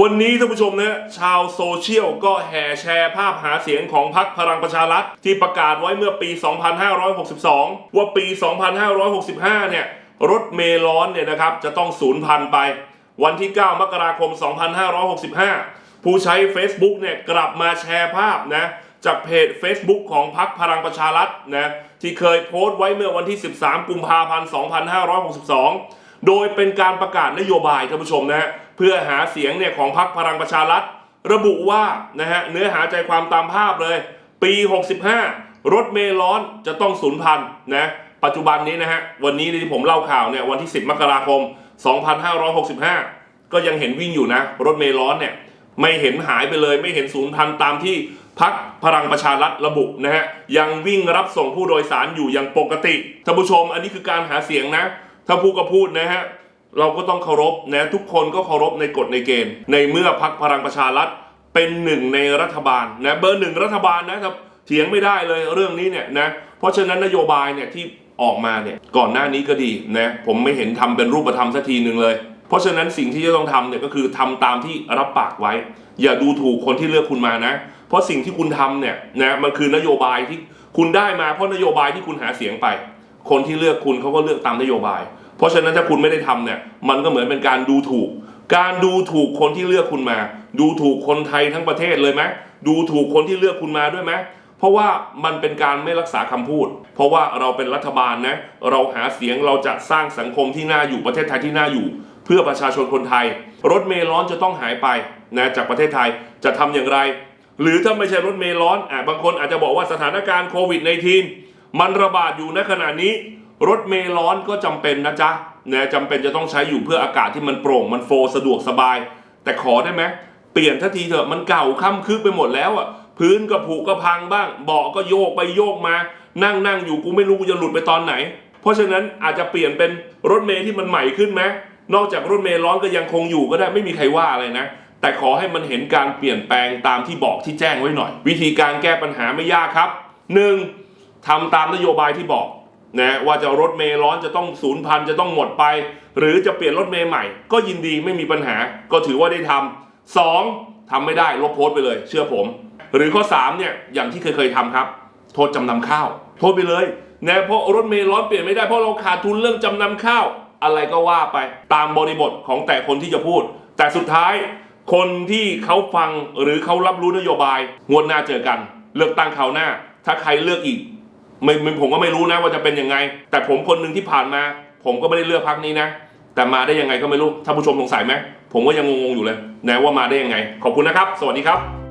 วันนี้ท่านผู้ชมเนะชาวโซเชียลก็แห่แชร์ภาพหาเสียงของพรรคพลังประชารัฐที่ประกาศไว้เมื่อปี 2562 ว่าปี 2565 เนี่ย รถเมล์ร้อนเนี่ยนะครับ จะต้องสูญพันธุ์ไป วันที่ 9 มกราคม 2565 ผู้ใช้ Facebook เนี่ย กลับมาแชร์ภาพนะ จากเพจ Facebook ของพรรคพลังประชารัฐนะที่เคยโพสต์ไว้เมื่อวันที่ 13 กุมภาพันธ์ 2562 โดยเป็นการประกาศนโยบายท่านผู้ชมนะฮะ เพื่อหาเสียงเนี่ยของพรรคพลังประชารัฐ ระบุว่านะฮะเนื้อหาใจความตามภาพเลย ปี 65 รถเมล์ร้อนจะต้องสูญพันธุ์นะปัจจุบันนี้นะฮะวันนี้ที่ผมเล่าข่าวเนี่ยวันที่ 10 มกราคม 2565 ก็ยังเห็นวิ่งอยู่นะ รถเมล์ร้อนเนี่ยไม่เห็นหายไปเลยไม่เห็นสูญพันธุ์ตามที่พักพลังประชารัฐระบุนะฮะยังวิ่งรับส่งผู้โดยสารอยู่อย่างปกติท่านผู้ชมอันนี้คือการหาเสียงนะ ถ้าพูดก็พูดนะฮะ เราก็ต้องเคารพนะทุกคนก็เคารพในกฎในเกณฑ์ ในเมื่อพักพลังประชารัฐเป็นหนึ่งในรัฐบาลนะเบอร์หนึ่งรัฐบาลนะครับเถียงไม่ได้เลยเรื่องนี้เนี่ยนะเพราะฉะนั้นนโยบายเนี่ยที่ออกมาเนี่ยก่อนหน้านี้ก็ดีนะผมไม่เห็นทำเป็นรูปธรรมสักทีหนึ่งเลย เพราะฉะนั้นสิ่งที่จะต้องทำเนี่ยก็คือทำตามที่รับปากไว้ อย่าดูถูกคนที่เลือกคุณมานะ เพราะสิ่งที่คุณทำเนี่ยนะมันคือนโยบายที่คุณได้มาเพราะนโยบายที่คุณหาเสียงไป คนที่เลือกคุณเขาก็เลือกตามนโยบาย เพราะฉะนั้นถ้าคุณไม่ได้ทำเนี่ยมันก็เหมือนเป็นการดูถูก การดูถูกคนที่เลือกคุณมา ดูถูกคนไทยทั้งประเทศเลยไหมดูถูกคนที่เลือกคุณมาด้วยไหมเพราะว่ามันเป็นการไม่รักษาคำพูด เพราะว่าเราเป็นรัฐบาลนะเราหาเสียงเราจะสร้างสังคมที่น่าอยู่ประเทศไทยที่น่าอยู่ เพื่อประชาชนคนไทย รถเมล์ร้อนจะต้องหายไปนะจากประเทศไทยจะทำอย่างไร หรือถ้าไม่ใช่รถเมล์ร้อนอะบางคนอาจจะบอกว่าสถานการณ์โควิด -19 มันระบาดอยู่ในขณะนี้ รถเมล์ร้อนก็จำเป็นนะจ๊ะนะจำเป็นจะต้องใช้อยู่เพื่ออากาศที่มันโปร่งมันโฟล์สะดวกสบาย แต่ขอได้ไหมเปลี่ยนทันทีเถอะมันเก่าค่ำคึกไปหมดแล้วอะพื้นก็ผุก็พังบ้าง เบาะก็โยกไปโยกมา นั่งนั่งอยู่กูไม่รู้กูจะหลุดไปตอนไหน เพราะฉะนั้นอาจจะเปลี่ยนเป็นรถเมล์ที่มันใหม่ขึ้นไหมนอกจากรถเมล์ร้อนก็ยังคงอยู่ก็ได้ไม่มีใครว่าอะไรนะแต่ขอให้มันเห็นการเปลี่ยนแปลงตามที่บอกที่แจ้งไว้หน่อย วิธีการแก้ปัญหาไม่ยากครับ 1. ทำตามนโยบายที่บอก นะว่าจะรถเมล์ร้อนจะต้องศูนย์พันจะต้องหมดไป หรือจะเปลี่ยนรถเมล์ใหม่ ก็ยินดีไม่มีปัญหา ก็ถือว่าได้ทำสองทำไม่ได้ลบโพสต์ไปเลย เชื่อผม หรือข้อ3เนี่ยอย่างที่เคยเคยทำครับ โทษจำนำข้าว โทษไปเลยนะเพราะรถเมล์ร้อนเปลี่ยนไม่ได้เพราะเราขาดทุนเรื่องจำนำข้าว อะไรก็ว่าไปตามบริบทของแต่คนที่จะพูด แต่สุดท้ายคนที่เขาฟังหรือเขารับรู้นโยบายงวดหน้าเจอกัน เลือกตั้งคราวหน้า ถ้าใครเลือกอีก ไม่ผมก็ไม่รู้นะว่าจะเป็นยังไง แต่ผมคนหนึ่งที่ผ่านมา ผมก็ไม่ได้เลือกพักนี้นะ แต่มาได้ยังไงก็ไม่รู้ถ้าผู้ชมสงสัยไหมผมก็ยังงงๆอยู่เลยนะว่ามาได้ยังไง ขอบคุณนะครับ สวัสดีครับ